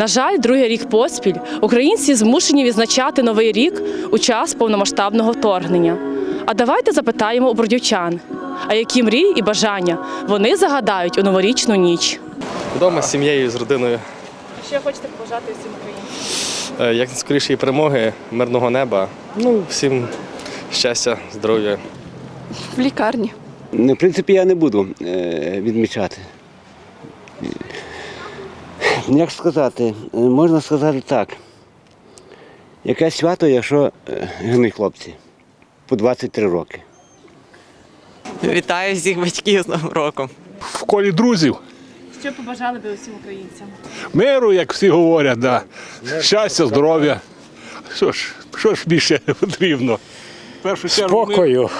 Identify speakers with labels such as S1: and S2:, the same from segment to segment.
S1: На жаль, другий рік поспіль українці змушені відзначати новий рік у час повномасштабного вторгнення. А давайте запитаємо у бродівчан, а які мрії і бажання вони загадають у новорічну ніч.
S2: Вдома з сім'єю, з родиною.
S1: Що хочете побажати всім українцям?
S2: Е, Як скорішої перемоги, мирного неба. Ну, всім щастя, здоров'я.
S3: В лікарні.
S4: В принципі, я не буду е, відмічати. Як сказати, Е, можна сказати так. Яке свято, якщо е, юні хлопці по 23 роки.
S5: Вітаю всіх батьків з Новим роком.
S6: в колі друзів.
S1: Що побажали би усім українцям?
S6: Миру, як всі говорять, да. щастя, здоров'я. Що ж, що ж більше потрібно? Першу чергу ми-
S7: Спокою,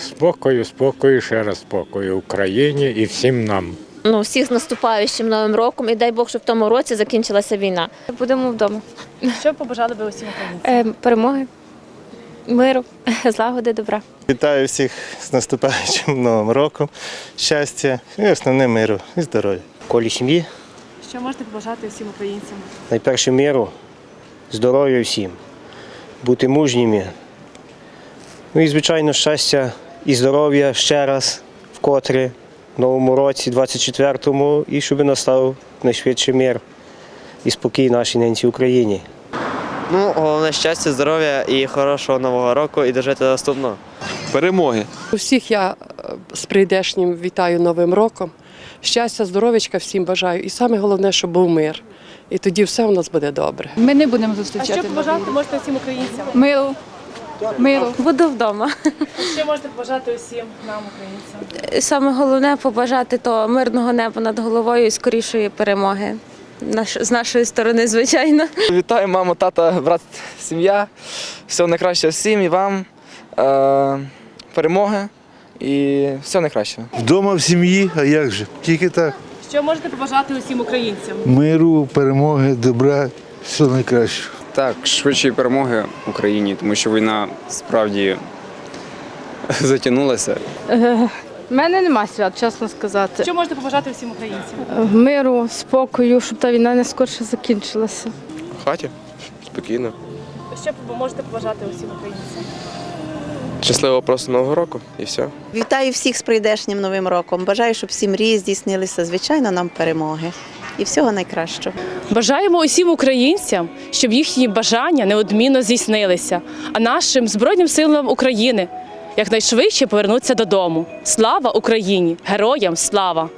S7: спокою, спокою, ще раз спокою Україні і всім нам.
S8: Ну, всіх з наступаючим новим роком і дай Бог, щоб в тому році закінчилася війна.
S3: Будемо вдома.
S1: Що побажали би усім українцям?
S3: Е, перемоги, миру, злагоди, добра.
S9: Вітаю всіх з наступаючим новим роком, щастя і основне миру і здоров'я.
S10: колі сім'ї,
S1: Що можете побажати всім українцям?
S10: найперше миру, здоров'я всім, бути мужніми. Ну і, звичайно, щастя і здоров'я ще раз вкотре новому році, 24-му, і щоб настав найшвидше мир і спокій нашій ненці Україні.
S5: Ну, головне щастя, здоров'я і хорошого нового року і дожити до наступного.
S2: Перемоги.
S11: Усіх я е, з прийдешнім вітаю Новим роком. Щастя, здоров'ячка всім бажаю. І саме головне, щоб був мир. І тоді все у нас буде добре.
S3: Ми не будемо зустрічати.
S1: А що побажати можете всім українцям?
S3: Миру, миру.
S8: Буду вдома.
S1: Що можете побажати усім нам, українцям?
S8: Саме головне побажати то мирного неба над головою і скорішої перемоги. Наш, з нашої сторони, звичайно.
S5: Вітаю, мамо, тата, брат, сім'я. Всього найкращого всім і вам. Е, перемоги і всього найкращого.
S9: Вдома в сім'ї, а як же? Тільки так.
S1: Що можете побажати усім українцям?
S9: Миру, перемоги, добра, все найкраще.
S7: Так, швидшої перемоги Україні, тому що війна справді затягнулася.
S3: У мене нема свят, чесно сказати.
S1: Що можете побажати всім українцям?
S3: Миру, спокою, щоб та війна не скорше закінчилася.
S2: В хаті. Спокійно.
S1: Що ви можете побажати усім українцям?
S2: Щасливого просто нового року і все.
S12: Вітаю всіх з прийдешнім новим роком. Бажаю, щоб всі мрії здійснилися. Звичайно, нам перемоги і всього найкращого.
S1: Бажаємо усім українцям, щоб їхні бажання неодмінно здійснилися, а нашим Збройним силам України якнайшвидше повернуться додому. Слава Україні! Героям слава!